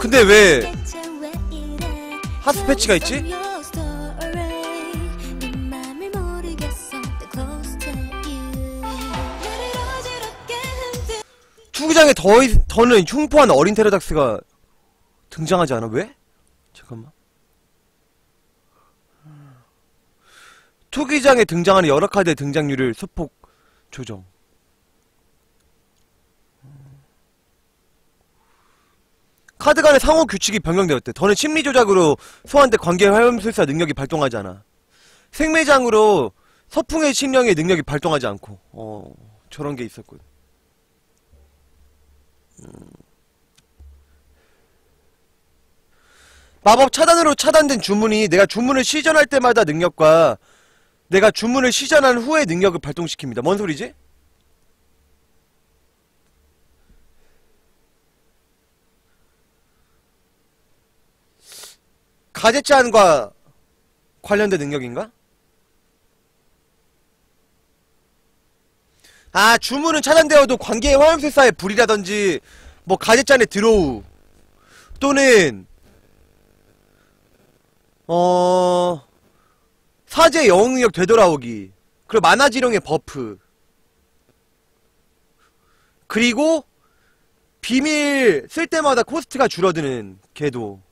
근데 왜 하스 패치가 있지? 투구장에 더, 있- 더는 흉포한 어린 테러닥스가 등장하지 않아? 왜? 잠깐만. 투기장에 등장하는 여러 카드의 등장률을 소폭 조정. 카드 간의 상호 규칙이 변경되었대. 더는 심리 조작으로 소환대 관계 화염술사 능력이 발동하지 않아. 생매장으로 서풍의 심령의 능력이 발동하지 않고. 어, 저런 게 있었군. 마법 차단으로 차단된 주문이 내가 주문을 시전할 때마다 능력과 내가 주문을 시전한 후에 능력을 발동시킵니다. 뭔 소리지? 가제짠과 관련된 능력인가? 아 주문은 차단되어도 관계의 화염술사의 불이라든지 뭐 가제짠의 드로우 또는 어 사제 영웅력 되돌아오기 그리고 만화지룡의 버프 그리고 비밀 쓸 때마다 코스트가 줄어드는 걔도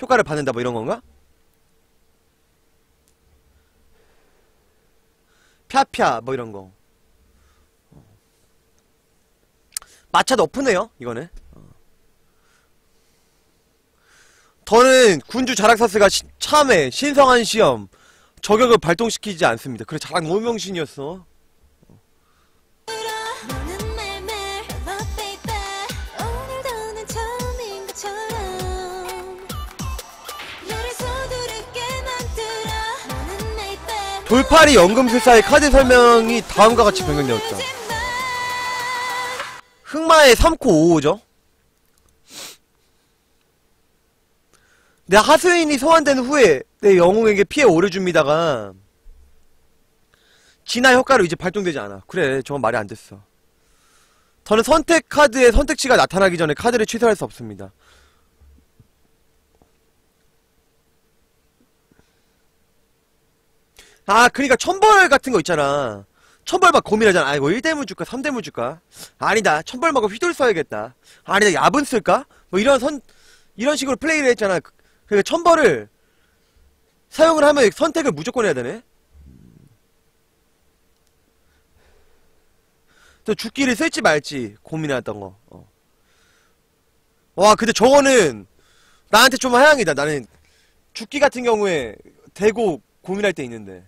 효과를 받는다 뭐 이런 건가? 펴펴 뭐 이런 거. 마차 높으네요 이거는. 더는 군주 자락사스가 시- 참회 신성한 시험 저격을 발동시키지 않습니다. 그래 자락 너무 명신이었어 돌팔이 연금술사의 카드 설명이 다음과 같이 변경되었다 흑마의 3코 5호죠? 내 하수인이 소환된 후에 내 영웅에게 피해 오를 줍니다가 진화 효과로 이제 발동되지 않아. 그래 저건 말이 안 됐어. 저는 선택 카드의 선택지가 나타나기 전에 카드를 취소할 수 없습니다 아 그니까 천벌 같은 거 있잖아. 천벌 막 고민하잖아. 아 이거 1대문 줄까? 3대문 줄까? 아니다. 천벌 막고 휘둘 써야겠다. 아니다 야분 쓸까? 뭐 이런 선 이런 식으로 플레이를 했잖아. 그- 그러니까 천벌을 사용을 하면 선택을 무조건 해야 되네. 또 죽기를 쓸지 말지 고민했던 거. 어. 와 근데 저거는 나한테 좀 하향이다. 나는 죽기 같은 경우에 대고 고민할 때 있는데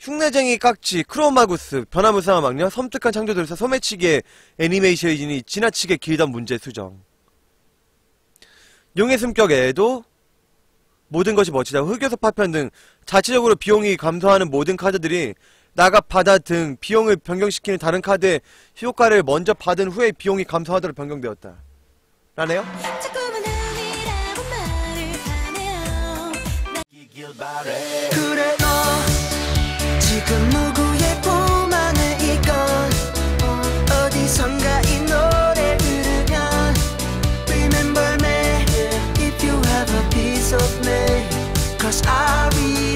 흉내쟁이 깍지, 크로마구스, 변화무쌍한 망령, 섬뜩한 창조들에서 소매치기의 애니메이션이 지나치게 길던 문제 수정. 용의 숨격 애도 모든 것이 멋지다. 흑요소 파편 등 자체적으로 비용이 감소하는 모든 카드들이 나가 바다 등 비용을 변경시키는 다른 카드의 효과를 먼저 받은 후에 비용이 감소하도록 변경되었다. 라네요? of me, cause I'll be